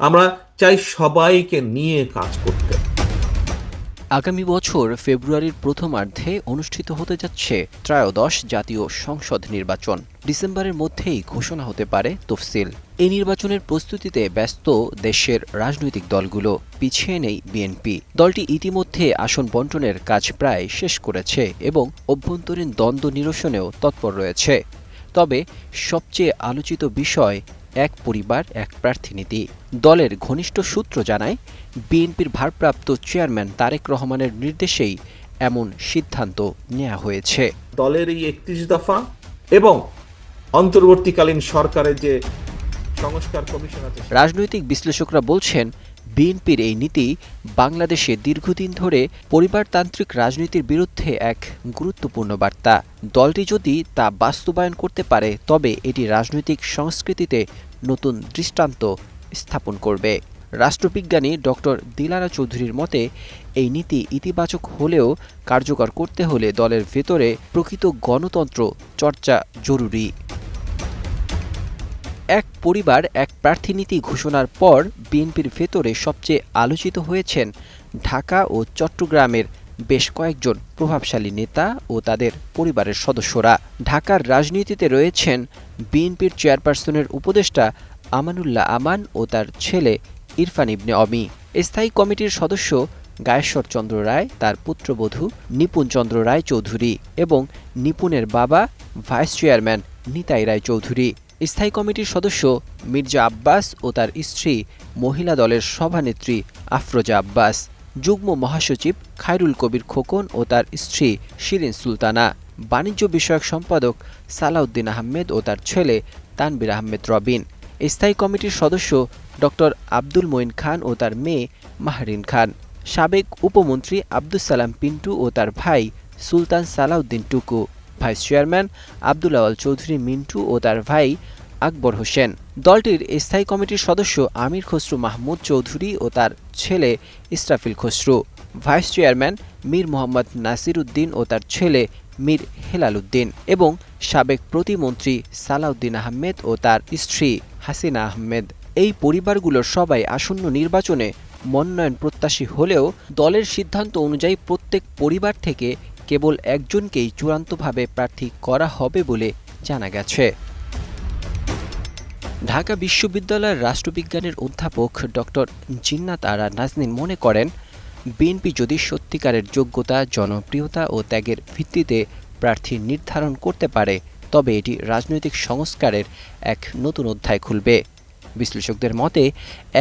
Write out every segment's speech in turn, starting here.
আমরা চাই সবাইকে নিয়ে কাজ করতে। আগামী বছর ফেব্রুয়ারির প্রথমার্ধে অনুষ্ঠিত হতে যাচ্ছে ত্রয়োদশ জাতীয় সংসদ নির্বাচন। ডিসেম্বরের মধ্যেই ঘোষণা হতে পারে তফসিল। এই নির্বাচনের প্রস্তুতিতে ব্যস্ত দেশের রাজনৈতিক দলগুলো পিছিয়ে নেই বিএনপি। দলটি ইতিমধ্যে আসন বন্টনের কাজ প্রায় শেষ করেছে এবং অভ্যন্তরীণ দ্বন্দ্ব নিরসনেও তৎপর রয়েছে। তবে সবচেয়ে আলোচিত বিষয় এক পরিবার এক প্রার্থীনীতি দলের ঘনিষ্ঠ সূত্র জানায় বিএনপির ভারপ্রাপ্ত চেয়ারম্যান তারেক রহমানের নির্দেশেই এমন সিদ্ধান্ত নেওয়া হয়েছে। দলের এই একত্রিশ দফা এবং অন্তর্বর্তীকালীন সরকারের যে সংস্কার কমিশন আছে রাজনৈতিক বিশ্লেষকরা বলছেন বিএনপির এই নীতি বাংলাদেশে দীর্ঘদিন ধরে পরিবারতান্ত্রিক রাজনীতির বিরুদ্ধে এক গুরুত্বপূর্ণ বার্তা। দলটি যদি তা বাস্তবায়ন করতে পারে, তবে এটি রাজনৈতিক সংস্কৃতিতে নতুন দৃষ্টান্ত স্থাপন করবে। রাষ্ট্রবিজ্ঞানী ডক্টর দিলারা চৌধুরীর মতে, এই নীতি ইতিবাচক হলেও কার্যকর করতে হলে দলের ভেতরে প্রকৃত গণতন্ত্র চর্চা জরুরি। এক পরিবার, এক প্রার্থীনীতি ঘোষণার পর বিএনপির ভেতরে সবচেয়ে আলোচিত হয়েছেন ঢাকা ও চট্টগ্রামের বেশ কয়েকজন প্রভাবশালী নেতা ও তাদের পরিবারের সদস্যরা। ঢাকার রাজনীতিতে রয়েছেন বিএনপির চেয়ারপারসনের উপদেষ্টা আমানুল্লাহ আমান ও তার ছেলে ইরফান ইবনে অমি। স্থায়ী কমিটির সদস্য গায়েশ্বর চন্দ্র রায়, তার পুত্রবধূ নিপুণ চন্দ্র রায় চৌধুরী এবং নিপুণের বাবা ভাইস চেয়ারম্যান নিতাই রায় চৌধুরী। স্থায়ী কমিটির সদস্য মির্জা আব্বাস ও তার স্ত্রী মহিলা দলের সভানেত্রী আফরোজা আব্বাস, যুগ্ম মহাসচিব খায়রুল কবির খোকন ও তার স্ত্রী শিরিন সুলতানা, বাণিজ্য বিষয়ক সম্পাদক সালাউদ্দিন আহমেদ ও তার ছেলে তানবির আহমেদ রবিন। স্থায়ী কমিটির সদস্য ডক্টর আব্দুল মঈন খান ও তার মেয়ে মাহরিন খান। সাবেক উপমন্ত্রী আব্দুস সালাম পিন্টু ও তার ভাই সুলতান সালাউদ্দিন টুকু। ভাইস চেয়ারম্যান আব্দুল আওয়াল চৌধুরী, মিন্টু ও তার ভাই আকবর হোসেন। দলটির স্থায়ী কমিটির সদস্য আমির খসরু মাহমুদ চৌধুরী ও তার ছেলে ইসরাফিল খসরু। ভাইস চেয়ারম্যান মীর মোহাম্মদ নাসির উদ্দিন ও তার ছেলে মীর হেলাল উদ্দিন এবং সাবেক প্রতিমন্ত্রী সালাউদ্দিন আহমেদ ও তার স্ত্রী হাসিনা আহমেদ। এই পরিবারগুলোর সবাই আসন্ন নির্বাচনে মনোনয়ন প্রত্যাশী হলেও দলের সিদ্ধান্ত অনুযায়ী প্রত্যেক পরিবার থেকে কেবল একজনকেই চূড়ান্তভাবে প্রার্থী করা হবে বলে জানা গেছে। ঢাকা বিশ্ববিদ্যালয়ের রাষ্ট্রবিজ্ঞানের অধ্যাপক ডক্টর জিন্নাত আরা নাজনীন মনে করেন, বিএনপি যদি সত্যিকারের যোগ্যতা, জনপ্রিয়তা ও ত্যাগের ভিত্তিতে প্রার্থী নির্ধারণ করতে পারে, তবে এটি রাজনৈতিক সংস্কারের এক নতুন অধ্যায় খুলবে। বিশ্লেষকদের মতে,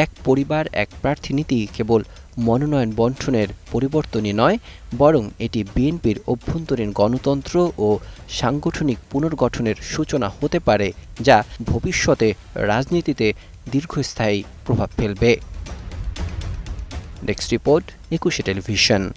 এক পরিবার, এক প্রার্থী নীতি কেবল মনোনয়ন বন্টনের পরিবর্তনই নয়, বরং এটি বিএনপির অভ্যন্তরীণ গণতন্ত্র ও সাংগঠনিক পুনর্গঠনের সূচনা হতে পারে, যা ভবিষ্যতে রাজনীতিতে দীর্ঘস্থায়ী প্রভাব ফেলবে। Next report, Ekushey television.